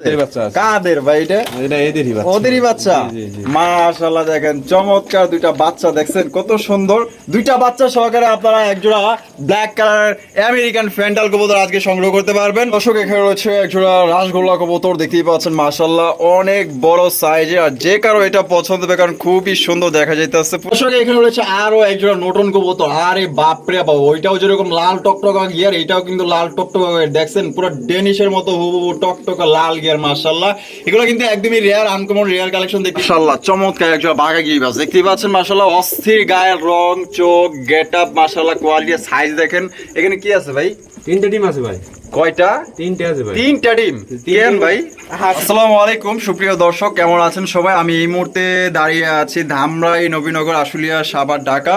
এদের বাচ্চা আছে। কাদের ভাই এটা? এটা এদেরই বাচ্চা। ওদেরই বাচ্চা? জি, জি, জি। মাশাআল্লাহ দেখেন চমৎকার দুইটা বাচ্চা দেখছেন কত সুন্দর। দুইটা বাচ্চা সহকারে আপনারা একজোড়া ব্ল্যাক কালার আমেরিকান ফ্যান্টাল কবুতর আজকে সংগ্রহ করতে পারবেন। দর্শক এখানে রয়েছে একজোড়া রাসগোল্লা কবুতর দেখতেই পাচ্ছেন অনেক বড় সাইজে আর যে কারও এটা পছন্দ হবে কারণ খুবই সুন্দর দেখা যাইতেছে। দর্শক এখানে রয়েছে আরও একজোড়া নতুন কবুতর। আরে বাপরে বাবা ওইটাও যেরকম লাল টকটকা গিয়ার এটাও কিন্তু লাল টকটকা দেখছেন পুরো ডেনিশের মতো হুবহু টকটকা লাল গিয়ার মাশাআল্লাহ। এগুলো কিন্তু একদমই রেয়ার আনকমন রেয়ার কালেকশন দেখতে মাশাআল্লাহ চমৎকার একজন বাঘা গিরিবাস দেখতে পাচ্ছেন মাশাআল্লাহ অস্থির গায়ের রং চোখ গেট আপ মাশাআল্লাহ কোয়ালিটি সাইজ দেখেন। এখানে কি আছে ভাই? তিনটে ডিম আছে ভাই। কয়টা? তিনটে আছে ভাই। তিনটা ডিম। কেন ভাই? আসসালামু আলাইকুম সুপ্রিয় দর্শক কেমন আছেন সবাই? আমি এই মুহূর্তে দাঁড়িয়ে আছি ধামরাই নবীনগর আশুলিয়া সাবার ঢাকা।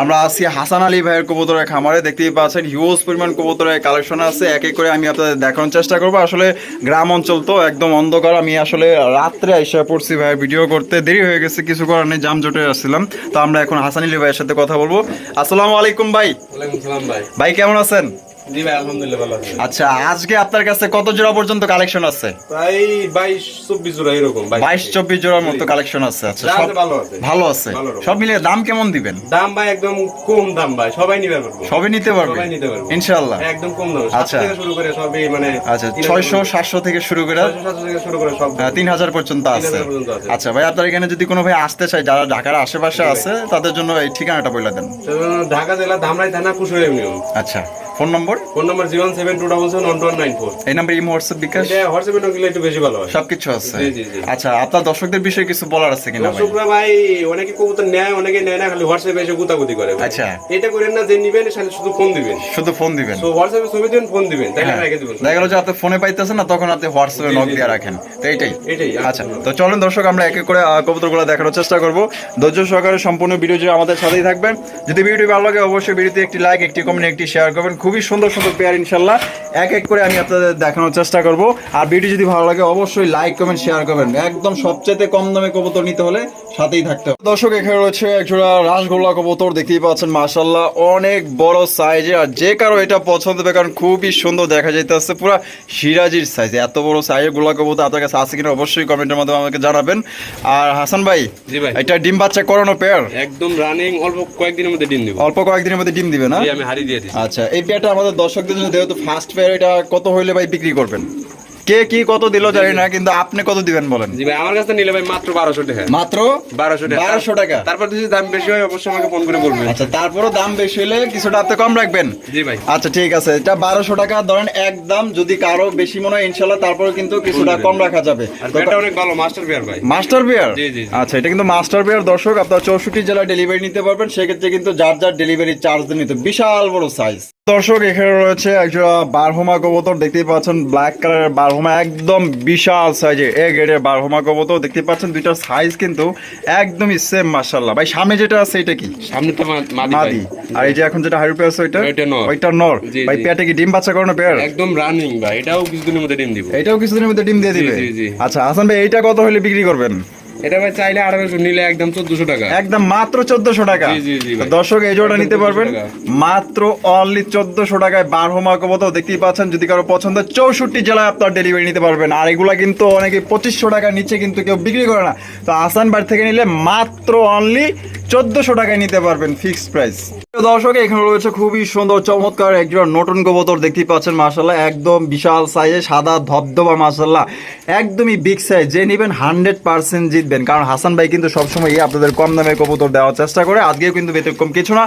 আমরা আছি হাসান আলী ভাইয়ের কবুতরের খামারে। দেখতেই পাচ্ছেন হিউজ পরিমাণ কবুতরের কালেকশন আছে। এক এক করে আমি আপনাদের দেখানোর চেষ্টা করব। আসলে গ্রাম অঞ্চল তো একদম অন্ধকার। আমি আসলে রাত্রে আইসা পড়ছি ভাই ভিডিও করতে। দেরি হয়ে গেছে কিছু করার নেই জামজটে আসছিলাম তো আমরা এখন হাসান আলী ভাইয়ের সাথে কথা বলব। আসসালামু আলাইকুম ভাই। ভাই কেমন আছেন? জি ভাই আলহামদুলিল্লাহ ভালো আছে। আচ্ছা আজকে আপনার কাছে কত জোড়া পর্যন্ত কালেকশন আছে? প্রায় জোড়া এরকম জোড়ার মতো কালেকশন আছে। আচ্ছা সব ভালো আছে। ভালো আছে। সব মিলিয়ে দাম কেমন দিবেন? দাম ভাই একদম কম দাম ভাই সবাই নিতে পারব। সবই নিতে পারবে? সবাই নিতে পারবে। ইনশাআল্লাহ। একদম কম দাম। আচ্ছা। থেকে শুরু করে সবই মানে আচ্ছা ছয়শো সাতশো থেকে শুরু করে? থেকে শুরু সব। পর্যন্ত আছে। 3000 পর্যন্ত আছে। আচ্ছা ভাই আপনার এখানে যদি কোনো ভাই আসতে চায় যারা ঢাকার আশেপাশে আছে তাদের জন্য এই ঠিকানাটা বলে দেন। ঢাকা জেলা ধামরাই থানা কুশল আচ্ছা। Phone number? Phone number zero seven two double seven one nine four. এই নাম্বার ইমো হোয়াটসঅ্যাপ বিকাশ? হোয়াটসঅ্যাপে গেলে একটু বেশি ভালো হয়। সবকিছু আছে। আচ্ছা আপনার দর্শকদের বিষয়ে কিছু বলার আছে কিনা ভাই? দর্শকরা ভাই অনেকে কবুতর নেয় অনেকে নেয় না খালি হোয়াটসঅ্যাপে এসে গুতাগুতি করে আচ্ছা। এটা করেন না যে নিবেন খালি শুধু ফোন দিবেন। শুধু ফোন দিবেন? তো হোয়াটসঅ্যাপে ছবি দিবেন ফোন দিবেন তাই হ্যাঁ। রেখে দিবেন। দেখা গেল যে আপনি ফোনে পাইতেছেন না তখন আপনি হোয়াটসঅ্যাপে নক দিয়ে রাখেন। তো এইটাই এটাই আচ্ছা। তো চলেন দর্শক আমরা এক এক করে কবুতরগুলো দেখানোর চেষ্টা করব। ধৈর্য সহকারে সম্পূর্ণ ভিডিও আমাদের সাথেই থাকবেন। যদি ভিডিওটি ভালো লাগে অবশ্যই ভিডিওতে একটি লাইক একটি কমেন্ট একটি শেয়ার করবেন। খুবই সুন্দর সুন্দর পেয়ার ইনশাল্লাহ। এক এক করে আমি আপনাদের দেখানোর চেষ্টা করব। আর ভিডিও যদি ভালো লাগে, অবশ্যই লাইক কমেন্ট শেয়ার করবেন। একদম সবচেয়ে কম দামে কবুতর নিতে হলে সাথেই থাকতে হবে। দর্শক এখানে রয়েছে একজোড়া রাসগোল্লা কবুতর দেখতেই পাচ্ছেন অনেক বড় সাইজে আর যে কারও এটা পছন্দ হবে কারণ খুবই সুন্দর দেখা যাইতেছে পুরো সিরাজির সাইজ এত বড় সাইজের গোলা কবুতর আপনার কাছে আছে কিনা অবশ্যই কমেন্টের মাধ্যমে আমাকে জানাবেন। আর হাসান ভাই জি ভাই। এটা ডিম বাচ্চা করানো পেয়ার একদম রানিং অল্প কয়েকদিনের মধ্যে ডিম দিব। অল্প কয়েকদিনের মধ্যে ডিম দিবে না? আমি হারিয়ে দিয়ে দিচ্ছি আচ্ছা এই পেয়ারটা আমাদের দর্শকদের জন্য যেহেতু ফার্স্ট পেয়ার এটা কত হইলে ভাই বিক্রি করবেন? কে কি কত দিল জানি না কিন্তু আপনি কত দিবেন বলেন? জি ভাই আমার কাছে নিলে ভাই মাত্র বারোশো টাকা। মাত্র? বারোশো টাকা। বারোশো টাকা? তারপর যদি দাম বেশি হয় অবশ্যই আমাকে ফোন করে বলবেন। আচ্ছা তারপরও দাম বেশি হলে কিছুটা আপনি কম রাখবেন। জি ভাই। আচ্ছা ঠিক আছে এটা বারোশো টাকা। ধরেন একদম যদি কারও বেশি মনে হয় ইনশাল্লাহ তারপরে কিন্তু কিছুটা কম রাখা যাবে। এটা অনেক ভালো মাস্টার বিয়ার ভাই। মাস্টার বিয়ার জি, জি। আচ্ছা এটা কিন্তু মাস্টার বিয়ার দর্শক আপনার চৌষট্টি জেলায় ডেলিভারি নিতে পারবেন সেক্ষেত্রে কিন্তু যার যার ডেলিভারি চার্জ নিতে বিশাল বড় সাইজ দর্শক এখানে রয়েছে একজোড়া বারহোমা কবুতর। দেখতেই পাচ্ছেন ব্ল্যাক কালারের বারহোমা একদম বিশাল সাইজে এ গ্রেডের বারহোমা কবুতর দেখতে পাচ্ছেন দুইটার সাইজ কিন্তু একদমই সেম মাশাল্লাহ ভাই সামনে যেটা আছে এটা কি? সামনে তো মাদি আর এই যে এখন যেটা হাইরুপে আছে ওইটা? ওইটা নর। ভাই পেটে কি ডিম বাচ্চা করানো পেয়ার? একদম রানিং ভাই। এটাও কিছুদিনের মধ্যে ডিম দিব। এটাও কিছুদিনের মধ্যে ডিম দিয়ে দিবে। আচ্ছা হাসান ভাই এইটা কত হলে বিক্রি করবেন? এটা ভাই চাইলে আড়াইশো নিলে একদম চোদ্দশো টাকা। একদম মাত্র চোদ্দশো টাকা। জি, জি, জি, ভাই। তো দর্শক এই জোড়া নিতে পারবেন। মাত্র অনলি চোদ্দশো টাকায় বারো মাকবত দেখতেই পাচ্ছেন। যদি কারও পছন্দ চৌষট্টি জেলায় আপনার ডেলিভারি নিতে পারবেন। আর এগুলা কিন্তু অনেকে পঁচিশশো টাকার নিচে কিন্তু কেউ বিক্রি করে না। তো আসান বাড়ি থেকে নিলে মাত্র অনলি চোদ্দশো টাকায় নিতে পারবেন ফিক্সড প্রাইস দর্শক এখানে রয়েছে খুবই সুন্দর চমৎকার একজন নতুন কবুতর দেখতেই পাচ্ছেন মাসাল্লাহ একদম বিশাল সাইজে সাদা ধবধবা মাসাল্লাহ একদমই বিগ সাইজ যে নেবেন হান্ড্রেড পার্সেন্ট জিতবেন। কারণ হাসান ভাই কিন্তু সবসময় আপনাদের কম দামে কবুতর দেওয়ার চেষ্টা করে আজকেও কিন্তু ব্যতিক্রম কিছু না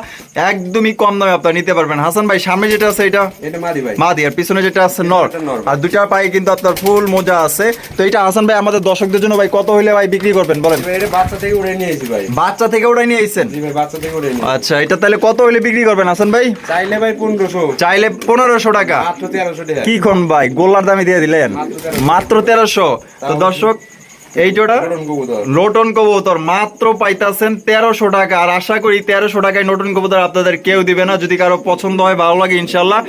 একদমই কম দামে আপনারা নিতে পারবেন। হাসান ভাই সামনে যেটা আছে এটা? মাদি ভাই। মাদি আর পিছনে যেটা আছে নর। আর দুটা পায়ে কিন্তু আপনার ফুল মোজা আছে। তো এটা হাসান ভাই আমাদের দর্শকদের জন্য ভাই কত হইলে ভাই বিক্রি করবেন বলেন? বাচ্চা থেকে উড়ে নিয়ে এসেছি ভাই। বাচ্চা থেকে ওটাই নিয়ে আইছেন? আচ্ছা এটা তাহলে কত হলে বিক্রি করবেন হাসান ভাই? চাইলে ভাই পনেরোশো। চাইলে পনেরোশো টাকা। কি কোন ভাই গোল্লার দামে দিয়ে দিলেন? মাত্র তেরোশো। তো দর্শক এই জোড়া কবুতর। নটন কবুতর মাত্র পাইতাছেন তেরোশো টাকা। আর আশা করি তেরোশো টাকায় নতুন কবুতর আপনাদের কেউ দিবে না। যদি কারও পছন্দ হয় ভালো লাগে ইনশাল্লাহ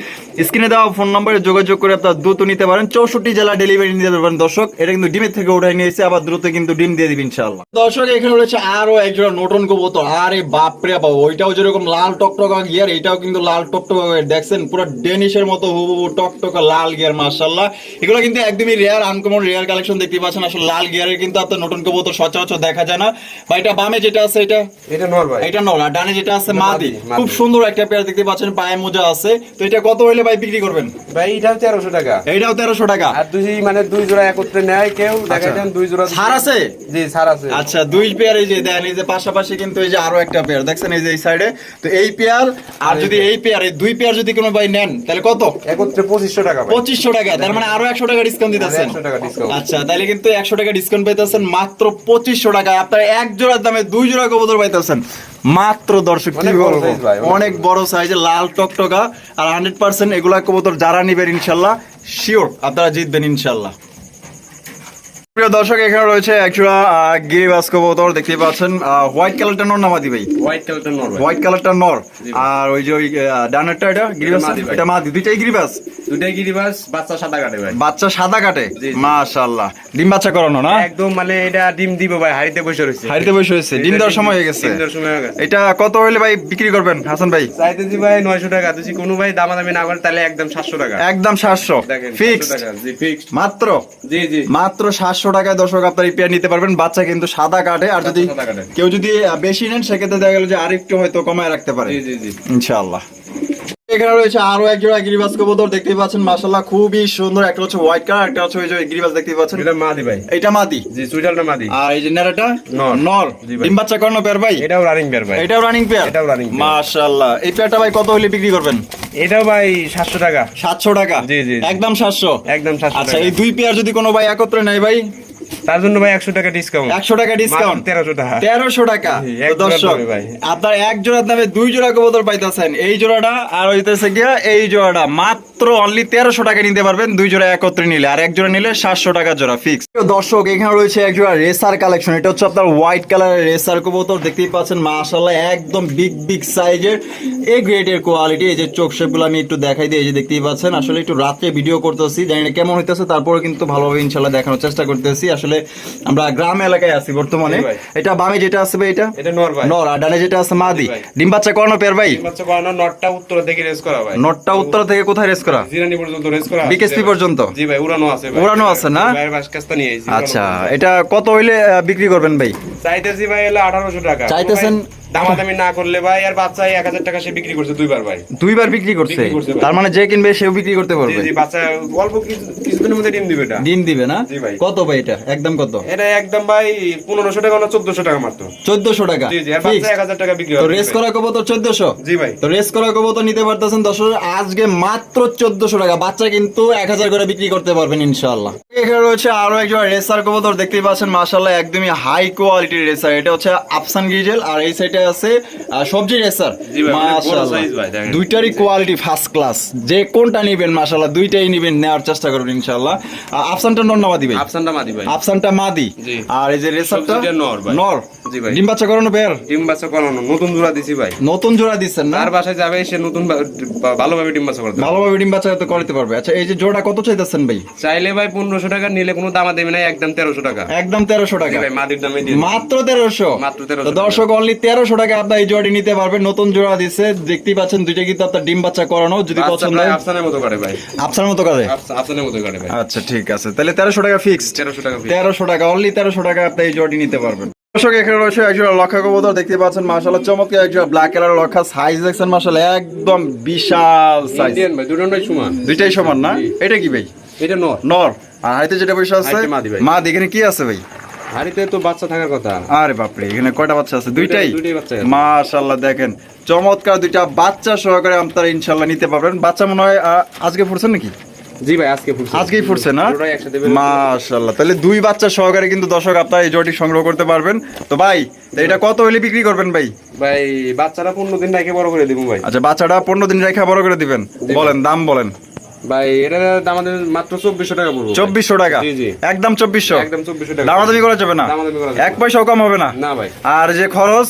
স্ক্রিনে দেওয়া ফোন নম্বরে যোগাযোগ করে আপনার দ্রুত নিতে পারেন। চৌষট্টি জেলা ডেলিভারি নিতে পারবেন। দর্শক এটা কিন্তু ডিমের থেকে উঠাই নিয়েছে আবার দ্রুত কিন্তু ডিম দিয়ে দিবে ইনশাল্লাহ দর্শক এখানে রয়েছে আরও একজোড়া নতুন কবুতর। আরে বাপরে বাবা ওইটাও যেরকম লাল টকটকা গিয়ার এটাও কিন্তু লাল টকটকা গিয়ার। দেখছেন পুরো ডেনিশের মতো হুবহু টকটকা লাল গিয়ার মার্শাল্লাহ এগুলো কিন্তু একদমই রেয়ার আনকমন রেয়ার কালেকশন দেখতে পাচ্ছেন। আসলে লাল গিয়ারের কিন্তু আপনার নতুন কবুতর সচরাচর দেখা যায় না। বা এটা বামে যেটা আছে এটা? এটা নর ভাই। এটা নর আর ডানে যেটা আছে মাদি। খুব সুন্দর একটা পেয়ার দেখতে পাচ্ছেন পায়ে মোজা আছে। তো এটা কত হইলে ভাই বিক্রি করবেন? ভাই এটাও তেরোশো টাকা। এইটাও তেরোশো টাকা। আর দুই মানে দুই জোড়া একত্রে নেয় কেউ দেখা যান দুই জোড়া ছাড় আছে? জি ছাড় আছে। আচ্ছা দুই পেয়ার এই যে দেন এই যে পাশাপাশি কিন্তু এই যে আরও একটা পেয়ার দেখছেন এই যে এই সাইডে তো এই পেয়ার আর যদি এই পেয়ার এই দুই পেয়ার যদি কোনো ভাই নেন তাহলে কত? একত্রে পঁচিশশো টাকা ভাই। পঁচিশশো টাকা তার মানে আরও একশো টাকা ডিসকাউন্ট দিতেছেন। একশো টাকা ডিসকাউন্ট আচ্ছা তাহলে কিন্তু একশো টাকা ডিসকাউন্ট পাইতেছেন মাত্র পঁচিশশো টাকায়। আপনার এক জোড়ার দামে দুই জোড়া কবুতর পাইতেছেন। মাত্র দর্শক কি অনেক বড় বলব? অনেক বড়। সাইজের লাল টকটকা। আর হান্ড্রেড পার্সেন্ট এগুলা কবুতর যারা নিবেন ইনশাল্লাহ শিওর আপনারা জিতবেন ইনশাল্লাহ। প্রিয় দর্শক এখানে রয়েছে একজোড়া গিরিবাস কবুতর দেখতে পাচ্ছেন। হোয়াইট কালারটা নর নামাদি ভাই? হোয়াইট কালারটা নর হোয়াইট কালারটা নর। আর ওই যে ওই ডানারটা এটা? গিরিবাস এটা মাদি। দুইটাই গিরিবাস দুটাই গিরিবাস বাচ্চা সাদা কাটে ভাই। বাচ্চা সাদা কাটে। মাশাআল্লাহ। ডিম বাচ্চা করানো না? একদম মানে এটা ডিম দিব ভাই হাড়িতে বসে রয়েছে হাড়িতে বসে হয়েছে ডিম দেওয়ার সময় হয়ে গেছে। ডিম সময় হয়ে গেছে। এটা কত হইলে ভাই বিক্রি করবেন হাসান ভাই? চাইতেছি ভাই নয়শো টাকা। যদি কোনো ভাই দামাদামি না করে তাহলে একদম সাতশো টাকা। একদম সাতশো। দেখেন 700 টাকা। জি ফিক্সড মাত্র? জি জি। মাত্র সাতশো টাকায় দর্শক আপনার এই পেয়ার নিতে পারবেন। বাচ্চা কিন্তু সাদা কাটে আর যদি। কেউ যদি বেশি নেন সেক্ষেত্রে দেখা গেল যে আরেকটু হয়তো কমায় রাখতে পারে। ইনশাআল্লাহ। এখানে রয়েছে আরও এক জোড়া গিরিবাস কবুতর দেখতেই পাচ্ছেন মাশাআল্লাহ খুবই সুন্দর। একটা হচ্ছে হোয়াইট কালার একটা হচ্ছে ওই যে গিরিবাস দেখতেই পাচ্ছেন। এটা মাদি ভাই। এটা মাদি। জি সুইটালটা মাদি। আর এই যে নেড়াটা নর। নর। ডিম বাচ্চা করানো পেয়ার ভাই? এটাও রানিং বের ভাই। এটাও রানিং পেয়ার এটাও রানিং। মাশাআল্লাহ। এই পেয়ারটা ভাই কত হলে বিক্রি করবেন? এটাও ভাই সাতশো টাকা। সাতশো টাকা? জি, জি। একদম সাতশো? একদম সাতশো আচ্ছা এই দুই পেয়ার যদি কোনো ভাই একত্রে নেয় ভাই? তার জন্য ভাই একশো টাকা ডিসকাউন্ট একশো টাকা ডিসকাউন্ট তেরোশো টাকা। তেরোশো টাকা। দর্শক ভাই। আপনার এক জোড়ার দামে দুই জোড়া কবুতর পাইতেছেন। এই জোড়াটা আর হইতেছে গিয়া এই জোড়াটা। মাত্র অনলি তেরোশো টাকা নিতে পারবেন দুই জোড়া একত্রে নিলে। আর এক জোড়া নিলে সাতশো টাকা জোড়া ফিক্স দর্শক এখানে রয়েছে রেসার কালেকশন এটা হচ্ছে আপনার হোয়াইট কালারের রেসার কবুতর। দেখতেই পাচ্ছেন মাশাল্লাহ একদম বিগ বিগ সাইজের এ গ্রেডের কোয়ালিটি এই যে চোখ শেপগুলো আমি একটু দেখাই দিই এই যে দেখতেই পাচ্ছেন। আসলে একটু রাত্রে ভিডিও করতেছি জানি না কেমন হইতেছে তারপরে কিন্তু ভালোভাবে ইনশাল্লাহ দেখানোর চেষ্টা করতেছি। আসলে আমরা গ্রাম এলাকায় আছি বর্তমানে। এটা বামে যেটা আছে ভাই এটা? নর আর ডানে যেটা আছে মাদি। ডিম বাচ্চা করানো পেয়ার ভাই? নটটা উত্তর থেকে রেস করা ভাই। নটটা উত্তর থেকে কোথায় রেস করা? জিরানি পর্যন্ত রেস করা। BKSP পর্যন্ত? জি ভাই উড়ানো আছে উড়ানো আছে না? কাস্তা নিয়ে আচ্ছা এটা কত হইলে বিক্রি করবেন ভাই? চাইতেছি ভাই এলো আঠারোশো টাকা। চাইতেছেন- দামাদামি না করলে ভাই আর বাচ্চা এক হাজার টাকা সে বিক্রি করছে দুইবার ভাই। দুইবার বিক্রি করছে। তার মানে যে কিনবে সেও বিক্রি করতে পারবে? জি বাচ্চা অল্প কিছুদিনের মধ্যে ডিম দিবে এটা। ডিম দিবে না? জি ভাই। কত ভাই এটা? একদম কত? এটা একদম ভাই পনেরোশো টাকা না চোদ্দশো টাকা মাত্র। চোদ্দশো টাকা? জি জি আর বাচ্চা এক হাজার টাকা বিক্রি তো রেস করা কব তো চোদ্দশো? জি ভাই। তো রেস করা কব তো নিতে পারতেছেন দশ আজকে মাত্র চোদ্দশো টাকা। বাচ্চা কিন্তু এক হাজার করে বিক্রি করতে পারবেন ইনশাল্লাহ এখানে রয়েছে আরও একজন রেসার কবুতর দেখতেই পাচ্ছেন মাশাল্লাহ একদমই হাই কোয়ালিটির রেসার এটা হচ্ছে আফসান গিজেল আর এই সাইডে আছে। আহ, সবজি রেসার জি ভাই, অনেক বড় মাশাল্লাহ size ভাই, দেখেন। দুইটারই কোয়ালিটি ফার্স্ট ক্লাস যে কোনটা নিবেন মাশাল্লাহ দুইটাই নিবেন নেওয়ার চেষ্টা ইনশাল্লাহ আফসানটা নর দিবে আফসানটা মাদি ভাই। আফসানটা মাদি। আর এই যে রেসারটা? নর ভাই। নর। জি ভাই। ডিম বাচ্চা করানো বের ডিম বাচ্চা করানো নতুন জোড়া দিছি ভাই। নতুন জোড়া না? তার বাসায় যাবে সে নতুন ভালোভাবে ডিম বাচ্চা করতে ভালোভাবে ডিম বাচ্চা তো করতে পারবে। আচ্ছা এই যে জোড়া কত চাইতেছেন ভাই? চাইলে ভাই পনেরোশো টাকা নিলে কোনো দামা দেবে না একদম তেরোশো টাকা। একদম তেরোশো টাকা। ভাই মাদির দামে মাত্র তেরোশো? মাত্র 1300 তো দর্শক অনলি তেরোশো টাকা আপনার এই জোড়াটি নিতে পারবেন নতুন জোড়া দিচ্ছে দেখতেই পাচ্ছেন দুইটা কিন্তু আপনার ডিম বাচ্চা করানো যদি পছন্দ হয়। আফসানের মতো করে ভাই। আপনার মতো করে? আফসা- আফসানের মতো করে ভাই। আচ্ছা ঠিক আছে। তাহলে তেরোশো টাকা ফিক্সড তেরোশো টাকা তেরোশো টাকা অনলি তেরোশো টাকা আপনি এই জোড়াটি নিতে পারবেন। দর্শক এখানে রয়েছে একজন লক্ষা কবুতর। দেখতে পাচ্ছেন মাশাআল্লাহ চমৎকার একজন ব্ল্যাক কালার লক্ষা। সাইজ দেখছেন মাশাআল্লাহ একদম বিশাল সাইজ দুটোটাই সমান। দুইটাই সমান না? এটা কি ভাই? এটা নর। নর। আর হাইতে যেটা বসে আছে? মাদি ভাই। মা এখানে কি আছে ভাই? হাড়িতে তো বাচ্চা থাকার কথা। আরে বাপরে এখানে কয়টা বাচ্চা আছে? দুইটাই দুইটাই? বাচ্চা। মাশাআল্লাহ দেখেন চমৎকার দুইটা বাচ্চা সহকারে আপনারা ইনশাআল্লাহ নিতে পারবেন। বাচ্চা মনে হয় আজকে নাকি? জি ভাই আজকে ফুটছে। আজকেই ফুটছে না? মাশাআল্লাহ তাহলে দুই বাচ্চা সহকারে কিন্তু দর্শক আপনারা এই জোটি সংগ্রহ করতে পারবেন। তো ভাই এটা কত হলে বিক্রি করবেন ভাই? ভাই বাচ্চারা পনেরো দিন রেখে বড় করে দিব ভাই। আচ্ছা বাচ্চাটা পনেরো দিন রেখা বড় করে দিবেন। বলেন দাম বলেন। ভাই এটা আমাদের মাত্র চব্বিশশো টাকা পড়ব। চব্বিশশো টাকা। একদম চব্বিশশো? একদম চব্বিশশো টাকা। দামাদামি করা যাবে না? দামাদামি করা যাবে। এক পয়সাও কম হবে না? না ভাই। আর যে খরচ?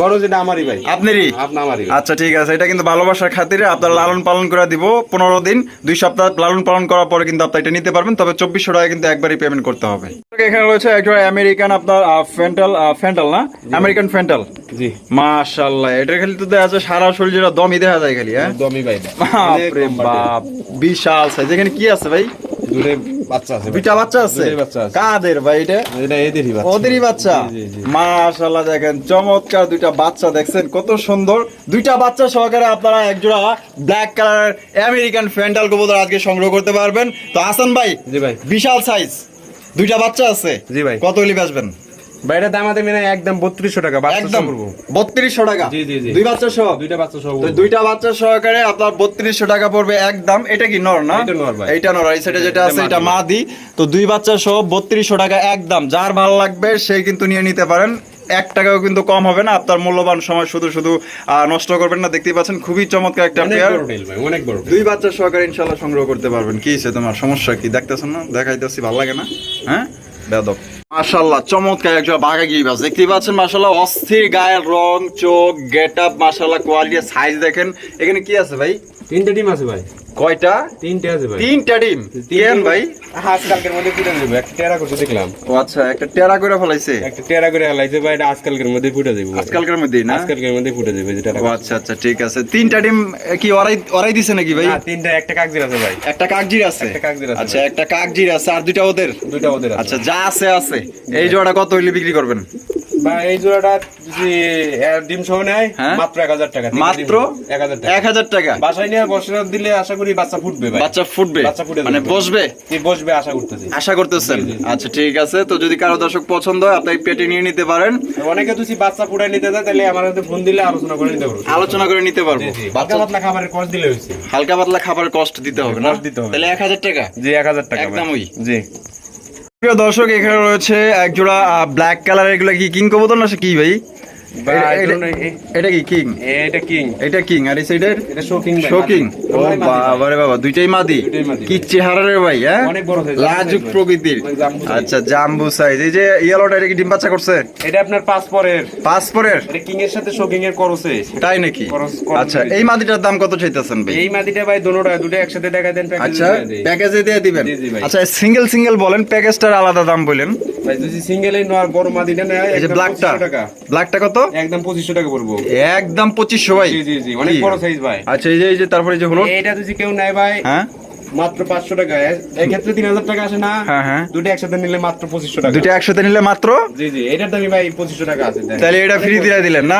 খরচ এটা আমারই ভাই। আপনারই? আপনার আচ্ছা ঠিক আছে। এটা কিন্তু ভালোবাসার খাতিরে আপনার লালন পালন করে দিব পনেরো দিন। দুই সপ্তাহ লালন পালন করার পরে কিন্তু আপনি এটা নিতে পারবেন তবে চব্বিশশো টাকা কিন্তু একবারই পেমেন্ট করতে হবে। এখানে রয়েছে একটা আমেরিকান আপনার ফেন্টাল ফেন্টাল না? আমেরিকান ফেন্টাল জি। মাশাল্লাহ এটা খালি তো দেখা সারা শরীরে দমই দেখা যায় খালি হ্যাঁ? দমই ভাই। বাপ বিশাল সাইজ এখানে কি আছে ভাই? দূরে বাচ্চা আছে দুইটা বাচ্চা। আছে? দুইটাই বাচ্চা আছে। কাদের ভাই এটা? এটা এদেরই বাচ্চা। ওদেরই বাচ্চা? জি, জি, জি। মাশাল্লাহ দেখেন চমৎকার দুইটা বাচ্চা দেখছেন কত সুন্দর। দুইটা বাচ্চা সহকারে আপনারা একজোড়া ব্ল্যাক কালার আমেরিকান ফ্যান্ডাল কবুতর আজকে সংগ্রহ করতে পারবেন। তো হাসান ভাই জি ভাই। বিশাল সাইজ দুইটা বাচ্চা আছে? জি ভাই। কত হলি বেচবেন? এটা দাম একদম বত্রিশশো টাকা একদম টাকা। জি, জি, জি। দুই বাচ্চা সহ। দুইটা বাচ্চা সহ তো দুইটা বাচ্চা সহকারে আপনার বত্রিশশো টাকা পড়বে একদম। এটা কি নর না? এটা নর ভাই। এইটা নর। এই সাইডে যেটা আছে এটা মাদি। তো দুই বাচ্চা সহ বত্রিশশো টাকা একদম। যার ভালো লাগবে সে কিন্তু নিয়ে নিতে পারেন। এক টাকাও কিন্তু কম হবে না। আপনার মূল্যবান সময় শুধু শুধু আহ, নষ্ট করবেন না। দেখতেই পাচ্ছেন খুবই চমৎকার একটা অনেক পেয়ার বড় অনেক বড় দুই বাচ্চা সহকারে ইনশাল্লাহ সংগ্রহ করতে পারবেন। কি তোমার? সমস্যা কি? দেখতেছেন না? দেখাইতেছি ভালো লাগে না? হ্যাঁ? বেদব মাশাল্লাহ চমৎকার একজন বাঘা গিরিবাস দেখতেই পাচ্ছেন মাশাল্লাহ অস্থির গায়ের রং, চোখ গেট আপ মাশাল্লাহ কোয়ালিটি সাইজ দেখেন। এখানে কি আছে ভাই? তিনটে ডিম আছে ভাই। কয়টা? তিনটে আছে ভাই। তিনটা ডিম। কেন ভাই? আজকালকের মধ্যে ফুটে দেবো একটা টেরা করতে দেখলাম। ও আচ্ছা একটা টেরা করে ফেলাইছে। একটা টেরা করে হালাইছে ভাই এটা আজকালকের মধ্যে ফুটে দেবো ভাই। আজকালকার মধ্যেই না? আজকালকের মধ্যে ফুটে দেবে যেটা ও আচ্ছা আচ্ছা ঠিক আছে। তিনটা ডিম কি ওরাই ওরাই দিছে নাকি ভাই? না তিনটা একটা কাগজির আছে ভাই। একটা কাকজির আছে? একটা কাকজির আছে আচ্ছা একটা কাকজির আছে আর দুইটা ওদের? দুইটা ওদের আছে। আচ্ছা যা আছে আছে। এই জোড়াটা কত হইলে বিক্রি করবেন? বা এই জোড়াটা যদি ডিম সহ নেয় হ্যাঁ? মাত্র এক হাজার টাকা মাত্র এক হাজার টাকা। এক হাজার টাকা? বাসায় নিয়ে বসে দিলে আশা করি বাচ্চা ফুটবে বাচ্চা ফুটবে? বাচ্চা ফুটে মানে বসবে? বসবে আশা করতেছি। আশা করতেছেন। আচ্ছা ঠিক আছে। তো যদি কারও দর্শক পছন্দ হয় আপনি পেটে নিয়ে নিতে পারেন। অনেকে তুই বাচ্চা ফুটাই নিতে যায় তাহলে আমার হাতে ফোন দিলে আলোচনা করে নিতে পারব। আলোচনা করে নিতে পারব। হালকা পাতলা খাবারের কষ্ট দিলে হয়েছে। হালকা পাতলা খাবার কষ্ট দিতে হবে না? দিতে হবে। তাহলে এক হাজার টাকা? জি এক হাজার টাকা ভাই। একদমই। জি। প্রিয় দর্শক এখানে রয়েছে একজোড়া ব্ল্যাক কালার এগুলো কি কিং কবুতর না সে কি ভাই ভাই, এটা- এটা- ধরুন এই- এটা কি কিং? এটা কিং। এটা কিং আর এই সাইডের এটা শোকিং শোকিং ও ওরাই মাদি ভাই। বাবা রে বাবা দুইটাই মাদি? কি চেহারা রে ভাই হ্যাঁ? অনেক বড় size, লাজুক প্রকৃতির ভাই। ওই জাম্বু size। আচ্ছা জাম্বু সাইজ এই যে ইয়েলোটা এটা কি ডিম বাচ্চা করছে? এটা আপনার পাঁচ পরের এটা কিং এর সাথে শোকিং এর করছে তাই নাকি? খরচ- খরচ আচ্ছা এই মাদিটার দাম কত চাইতেছেন ভাই? এই মাদিটা ভাই দোনোটা দুটো একসাথে দেখা দেন আচ্ছা প্যাকেজে দিয়ে দিবেন। আচ্ছা সিঙ্গেল সিঙ্গেল বলেন প্যাকেজটার আলাদা দাম বলেন। ভাই যদি সিঙ্গেল নয় বড় মাদিটা নেয় এই যে ব্ল্যাকটা ব্ল্যাকটা কত? একদম পঁচিশশো টাকা পড়ব। একদম পঁচিশশো ভাই। জি জি জি। অনেক বড় সাইজ ভাই। আচ্ছা এই যে এই যে তারপরে যে হলো এটা যদি কেউ নেয় ভাই হ্যাঁ? মাত্র পাঁচশো টাকা। এই ক্ষেত্রে তিন হাজার টাকা আসে না? হ্যাঁ, হ্যাঁ। দুটো একসাথে নিলে মাত্র পঁচিশশো টাকা। দুইটা একসাথে নিলে মাত্র? জি জি এটার দামই ভাই পঁচিশশো টাকা আছে তাহলে এটা ফ্রি দিয়ে দিলেন না?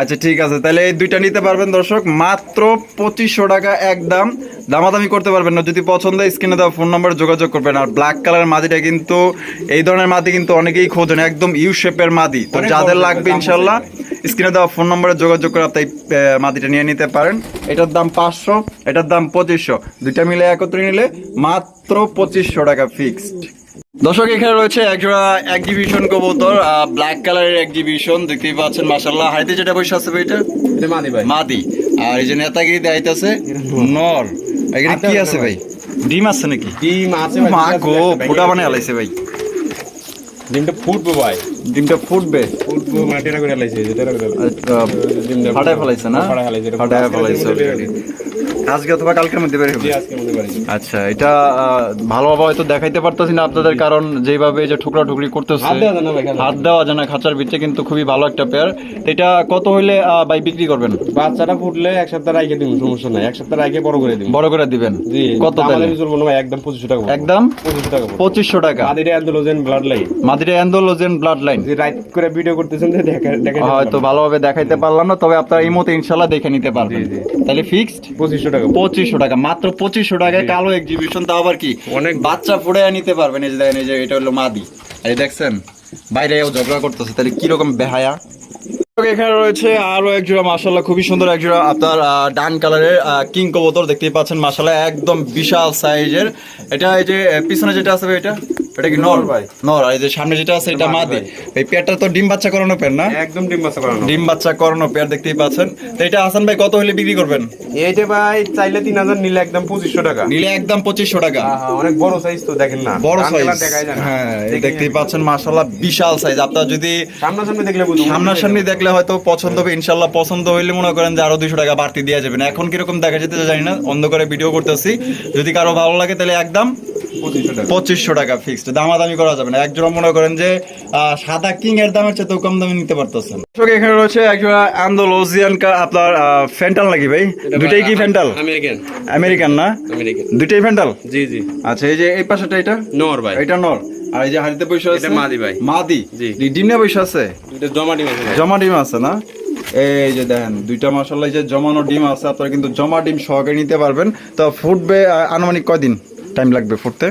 আচ্ছা ঠিক আছে। তাহলে এই দুইটা নিতে পারবেন দর্শক মাত্র পঁচিশশো টাকা একদম। দামাদামি করতে পারবেন না। যদি পছন্দ হয় স্ক্রিনে দেওয়া ফোন নাম্বারে যোগাযোগ করবেন। আর ব্ল্যাক কালার মাদিটা কিন্তু এই ধরনের মাদি কিন্তু অনেকেই খোঁজেন। একদম ইউ শেপের মাদি। তো যাদের লাগবে দাম ইনশাল্লাহ স্ক্রিনে দেওয়া ফোন নম্বরে যোগাযোগ করে আপনি মাদিটা নিয়ে নিতে পারেন। এটার দাম পাঁচশো এটার দাম পঁচিশশো। দুইটা মিলে একত্রে নিলে মাত্র পঁচিশশো টাকা ফিক্সড দর্শক এখানে রয়েছে একজোড়া এক্সিবিশন কবুতর ব্ল্যাক কালারের এক্সিবিশন দেখতেই পাচ্ছেন মাসাল্লাহ হাইতে যেটা বসে আছে ভাই এটা মাদি ভাই। মাদি। আর এই যে নেতাগিরি দেখাইতেছে নর। এখানে কি আছে ভাই? ডিম আছে নাকি? ডিম আছে মা গো ফুটা বানায় গেছে। ভাই। ডিমটা ফুটবে ভাই। ডিমটা ফুটবে। ফুটবে মানে টেরা করে হালাইছে যে টেরা করে ডিমটা ফাটায় ফেলাইছে। না? ফাটায় ফেলাইছে, ফাটায় ফেলাইছে। আজকে অথবা কালকের মধ্যে বের হবে। আচ্ছা এটা ভালোভাবে হয়তো দেখাইতে পারতেছি না আপনাদের কারণ যেভাবে এই যে ঠুকরা ঠুকরি করতেছে হাত দেওয়া যায় না খাঁচার ভিতরে কিন্তু খুবই ভালো একটা পেয়ার এটা কত হইলে ভাই বিক্রি করবেন? বাচ্চাটা ফুটলে এক সপ্তাহ রাইখে দিব সমস্যা নাই। এক সপ্তাহ রাইখে বড় করে দিব বড় করে দিবেন? জি কত একদম পঁচিশশো টাকা একদম? পঁচিশশো টাকা মাদিটা অ্যান্ডোলোজেন ব্লাড লাইন। মাদিরা অ্যান্ডোলোজেন ব্লাড লাইন। যে রাইট করে ভিডিও করতেছেন হয়তো ভালোভাবে দেখাইতে পারলাম না তবে আপনারা এই মতো ইনশাল্লাহ দেখে নিতে পারবেন। তাহলে ফিক্সড পঁচিশশো টাকা পঁচিশশো টাকা মাত্র পঁচিশশো টাকায় কালো এক্সিবিশন তাও আবার কি? অনেক বাচ্চা ফুড়ে নিতে পারবেন এই যে দেখেন এই যে এটা হলো মাদি। এই দেখছেন বাইরে ঝগড়া করতেছে তাহলে কীরকম বেহায়া? এখানে রয়েছে আরও এক জোড়া মাসাল্লাহ খুবই সুন্দর এক জোড়া। আপনার ডান কালারের কিং কবুতর দেখতেই পাচ্ছেন মাসাল্লাহ একদম বিশাল সাইজের এটা এই যে পিছনে যেটা আছে এটা? এটা কি নর ভাই। নর এই যে সামনে যেটা আছে এটা মাদি। এই পেয়ারটা তো ডিম বাচ্চা করানো পেয়ার না? একদম ডিম বাচ্চা করানো। ডিম বাচ্চা করানো পেয়ার দেখতেই পাচ্ছেন। তো এটা হাসান ভাই কত হলে বিক্রি করবেন? এইটা ভাই চাইলে তিন হাজার নিলে একদম টাকা। নিলে একদম টাকা। হ্যাঁ, হ্যাঁ, অনেক বড় সাইজ তো দেখেন না। বড় সাইজ। হ্যাঁ দেখতেই পাচ্ছেন মাশাআল্লাহ বিশাল সাইজ আপনার যদি সামনাসামনি দেখলে সামনাসামনি দেখলে হয়তো পছন্দ হবে ইনশাল্লাহ পছন্দ হইলে মনে করেন যে আরও দুশো টাকা বাড়তি দেওয়া যাবে না। এখন কীরকম দেখা যেতে জানি না অন্ধকারে ভিডিও করতেছি। যদি কারও ভালো লাগে তাহলে একদম পঁচিশশো টাকা। ফিক্সড দামাদামি করা যাবে না। একজোড়া মনে করেন যে সাদা কিং এর দামের চেয়ে কম দামে নিতে পারতেছেন। এখানে রয়েছে একজোড়া আন্দোলজিয়ান কা আপনার ফেন্টাল নাকি ভাই? দুইটাই কি ফেন্টাল আমেরিকান। আমেরিকান না? আমেরিকান। দুইটাই ফেন্টাল জি জি। আচ্ছা এই যে এই পাশেটা এটা? নর ভাই। এটা নর। আর এই যে হাড়িতে পয়সা আছে? মাদি ভাই। মাদি। জি। ডিম নিয়ে পয়সা আছে? এটা জমা ডিম আছে জমা ডিম আছে না? এই যে দেখেন দুইটা মশলা যে জমানো ডিম আছে আপনারা কিন্তু জমা ডিম সহকারে নিতে পারবেন। তো ফুটবে আনুমানিক কয়দিন? টাইম লাগবে ফুটতে।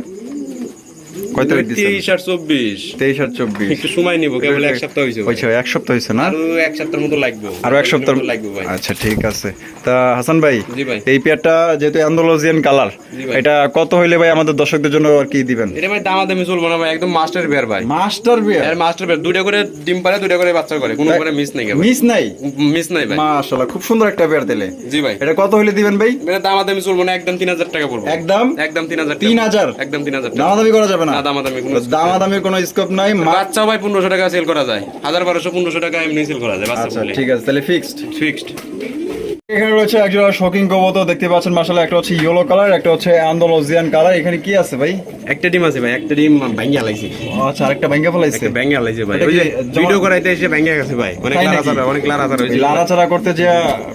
কয় তারিখ তেইশ আর চব্বিশ। তেইশ আর চব্বিশ। একটু সময় নিবো কেবল এক সপ্তাহ হয়েছে ভাই। এক সপ্তাহ হয়েছে না? আরও এক সপ্তাহের মতো লাগবে। আরও এক সপ্তাহ লাগবে ভাই। আচ্ছা ঠিক আছে। তা হাসান ভাই এই পেয়ারটা যেহেতু অ্যান্ডোলজিয়ান কালার এটা কত হইলে ভাই আমাদের দর্শকদের জন্য আর কি দিবেন? এটা ভাই দামাদামি চলবো না ভাই একদম মাস্টার বেয়ার ভাই। মাস্টার বিয়ার এর মাস্টার বেয়ার দুইটা করে ডিম পারে দুইটা করে বাচ্চা করে কোনো করে মিস নাই মিস নাই? মিস নাই ভাই। মাশাআল্লাহ খুব সুন্দর একটা পেয়ার দিলে। জি ভাই। এটা কত হইলে দিবেন ভাই? এটা দামাদামি চলবো না একদম তিন হাজার টাকা পড়ব। একদম? একদম তিন হাজার তিন হাজার? একদম তিন হাজার টাকা। দামাদামি করা যাবে না? দামাদামি কোনো দামাদামির কোনো স্কোপ নাই বাচ্চা ভাই পনেরোশো টাকা সেল করা যায়। হাজার বারোশো পনেরোশো টাকা এমনি সেল করা যায় বাচ্চা আচ্ছা ঠিক আছে তাহলে ফিক্সড ফিক্সড এখানে রয়েছে একজন শোকিং কবুতর দেখতে পাচ্ছেন মাশাআল্লাহ। একটা হচ্ছে ইয়েলো কালার একটা হচ্ছে আন্দোলজিয়ান কালার এখানে কি আছে ভাই? একটা ডিম আছে ভাই একটা ডিম ভাঙ্গিয়া লাইছে ও, আচ্ছা আরেকটা ভাঙ্গা ফেলাইছে? একটা ভাঙ্গিয়া লাইছে ভাই। ওই যে ভিডিও করাইতে এসে ভাঙ্গিয়া গেছে ভাই। অনেক নাকি? অনেক লারা চারা হয়েছে লাড়াচাড়া করতে যে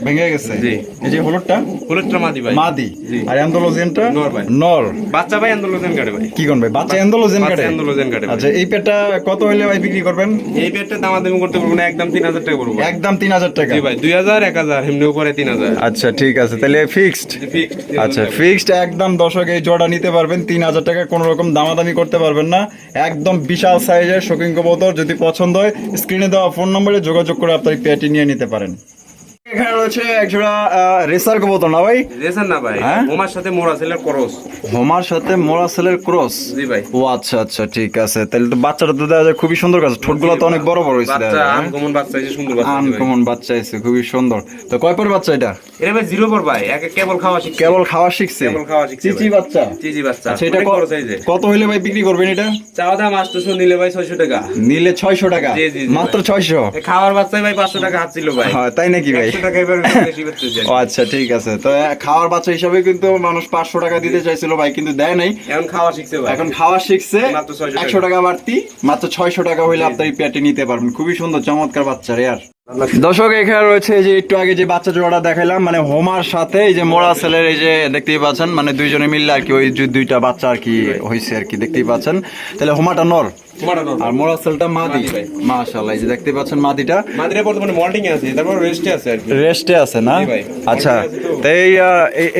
ভেঙে গেছে? জি। এই যে হলুদটা? হলুদটা মাদি ভাই। মাদি। আর আন্দোলজিয়ানটা নর ভাই। নর। বাচ্চা ভাই আন্দোলন কাটে ভাই। কি করবে বাচ্চা আন্দোলজিয়ান কাটে? আন্দোলন কাটে ভাই। আচ্ছা এই পেটটা কত হইলে ভাই বিক্রি করবেন? এই পেটটা দামাদামি করতে পারব না একদম তিন হাজার টাকা পড়ব একদম তিন হাজার টাকা। জি ভাই দুই হাজার এক হাজার আচ্ছা ঠিক আছে তাহলে ফিক্সড আচ্ছা ফিক্সড একদম দর্শক এই জোড়া নিতে পারবেন তিন হাজার টাকা কোনো রকম দামাদামি করতে পারবেন না। একদম বিশাল সাইজের শোকিং কবুতর যদি পছন্দ হয় স্ক্রিনে দেওয়া ফোন নম্বরে যোগাযোগ করে আপনার এই নিয়ে নিতে পারেন। এখানে রয়েছে এক রেসার কবুতর না ভাই? রেশন না ভাই হ্যাঁ? সাথে মোরা ছেলের করস। হোমার সাথে মোরাসেলের ক্রস? জি ভাই। ও আচ্ছা আচ্ছা ঠিক আছে। তাহলে তো বাচ্চাটা তো দেখা যায় খুবই সুন্দর কাছে ঠোঁটগুলো তো অনেক বড় বড় বাচ্চা আনকমন বাচ্চা এসে সুন্দর বাচ্চা আনকমন বাচ্চা এসে খুবই সুন্দর। তো কয় পর বাচ্চা এটা? এটা ভাই জিরো পর ভাই একে কেবল খাওয়া শিখছে। কেবল খাওয়া শিখছে? কেবল খাওয়া শিখছে চিচি বাচ্চা? চিজি বাচ্চা আচ্ছা কত হইলে ভাই বিক্রি করবেন এটা? চাওয়া দাম আটশোশো নিলে ভাই ছয়শো টাকা। নিলে ছয়শো টাকা? মাত্র ভাই। ছয়শো? এ খাওয়ার বাচ্চাই ভাই পাঁচশো টাকা হাত ছিল ভাই। হ্যাঁ তাই নাকি ভাই? ও আচ্ছা ঠিক আছে। তো খাওয়ার বাচ্চা হিসাবে কিন্তু মানুষ পাঁচশো টাকা দিতে চাইছিল ভাই কিন্তু দেয় নাই। এখন খাওয়া শিখছে এখন খাওয়া শিখছে। মাত্র 600 টাকা। একশো টাকা বাড়তি মাত্র ছয়শো টাকা হইলে আপনার পেটে নিতে পারবেন। খুবই সুন্দর চমৎকার বাচ্চা রে আর। দর্শক এখানে রয়েছে এই যে একটু আগে যে বাচ্চা জোড়াটা দেখাইলাম মানে হোমার সাথে এই যে মোড়া ছেলের এই যে দেখতেই পাচ্ছেন মানে দুইজনে মিললে আর কি ওই দুইটা বাচ্চা আর কি হয়েছে আর কি দেখতেই পাচ্ছেন। তাহলে হোমাটা নর। আর মাদি। মাশাআল্লাহ এই যে দেখতে পাচ্ছেন মাদিটা। মাদিটা বর্তমানে মল্টিং এ আছে তারপর রেস্টে আছে আর কি। রেস্টে আছে না? আচ্ছা তো। এই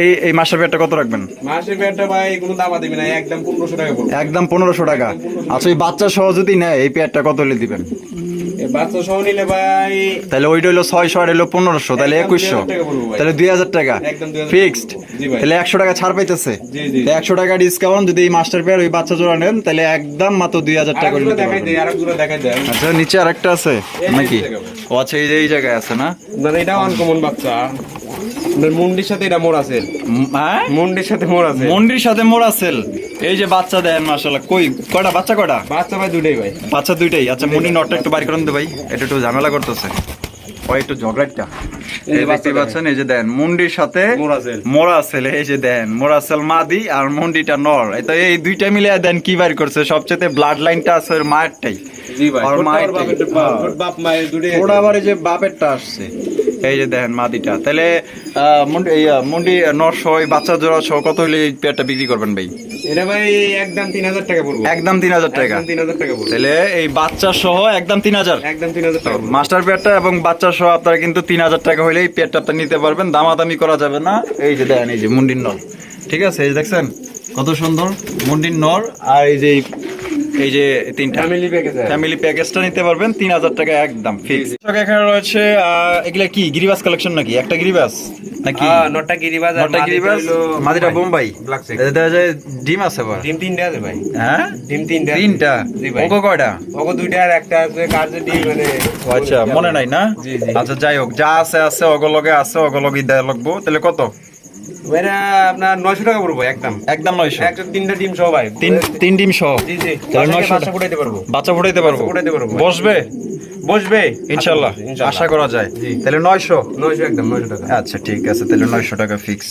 এই- এই মাসের পেটটা কত রাখবেন? মাসের ভাই কোনো দামা দিবেন না একদম পনেরোশো টাকা পড়বে একদম 1500 টাকা। আচ্ছা এই বাচ্চা সহ যদি নেয় এই পেয়ারটা কত হলে দিবেন? নিলে ভাই। তাহলে ওইটা হলো ছয়শো আর হলো পনেরোশো তাহলে একুশশো। 2000 টাকা তাহলে দুই হাজার টাকা। ফিক্সড তাহলে একশো টাকা ছাড় পাইতেছে। একশো টাকা ডিসকাউন্ট যদি এই মাস্টার পেয়ার ওই বাচ্চা জোড়া নেন তাহলে একদম মাত্র দুই হাজার টাকা করে দেখাই দেখাই দেয় আচ্ছা নিচে আরেকটা আছে? নাকি? ও আচ্ছা এই যে এই জায়গায় আছে না? মানে এটা আনকমন বাচ্চা। মুন্ডির সাথে এটা আছে। হ্যাঁ? মুন্ডির সাথে আছে। মন্ডির সাথে মোড়া সেল এই যে বাচ্চা দেন মাসাল্লাহ কই কয়টা? বাচ্চা কয়টা? বাচ্চা ভাই দুটাই ভাই। বাচ্চা দুইটাই। আচ্ছা মন্ডির নটটা একটু বাইর করেন ভাই। এটা একটু ঝামেলা করতেছে। ও একটু ঝগড়াটা এই যে দেখতে পাচ্ছেন এই যে দেন মুন্ডির সাথে মোরা সেল মোরা সেল এই যে দেন মোরা সেল মাদি আর মন্ডিটা নর। এই তো এই দুইটা মিলে দেন কি বাইর করছে? সবচেয়ে ব্লাড লাইনটা আছে ওর মায়েরটাই। জি ভাই আর ওর মায়ের বাপ থেকে। বাপ হ্যাঁ। মায়ের দুটাই ওটা আবার এই যে বাপেরটা আসছে। এই যে দেখেন মাদিটা তাহলে মুন্ডি সহ বাচ্চা জোড়া সহ কত হলে এই পেয়ারটা বিক্রি করবেন ভাই? এটা ভাই একদম তিন হাজার টাকা পড়ব। একদম তিন হাজার টাকা। তিন হাজার টাকা তাহলে এই বাচ্চা সহ একদম তিন হাজার। একদম তিন হাজার টাকা মাস্টার পেয়ারটা এবং বাচ্চা সহ আপনারা কিন্তু তিন হাজার টাকা হলে এই পেয়ারটা আপনি নিতে পারবেন। দামাদামি করা যাবে না। এই যে দেখেন এই যে মুন্ডির নর। ঠিক আছে এই দেখছেন কত সুন্দর মুন্ডির নর। আর এই যে এই যে তিনটা। ফ্যামিলি প্যাকেজ ফ্যামিলি প্যাকেজটা নিতে পারবেন তিন হাজার টাকা একদম ফিক্স এখানে রয়েছে এগুলা কি গিরিবাস কালেকশন নাকি? একটা গিরিবাস নাকি? হ্যাঁ নটা নটা গিরিবাস বোম্বাই ডিম আছে আবার। ডিম তিনটা আছে ভাই। হ্যাঁ? ডিম তিনটা কয়টা? ওগো দুইটা আর একটা আছে কার যে ডিম মানে আচ্ছা মনে নাই না? জি, জি। আচ্ছা যাই হোক যা আছে আছে অগলগে আছে অগলগে দেয়া লাগবো। তাহলে কত? এটা আপনার নয়শো টাকা পড়ব একদম। একদম নয়শো। একটা তিনটা ডিম সহ ভাই। তিন তিন ডিম সহ? জি জি। তাহলে নয়শো বাচ্চা ফুটাইতে পারব। বাচ্চা ফুটাইতে পারব? ফুটাইতে পারব। বসবে? বসবে। ইনশাল্লাহ। আশা করা যায়। তাহলে নয়শো? নয়শো একদম নয়শো টাকা। আচ্ছা ঠিক আছে। তাহলে নয়শো টাকা ফিক্স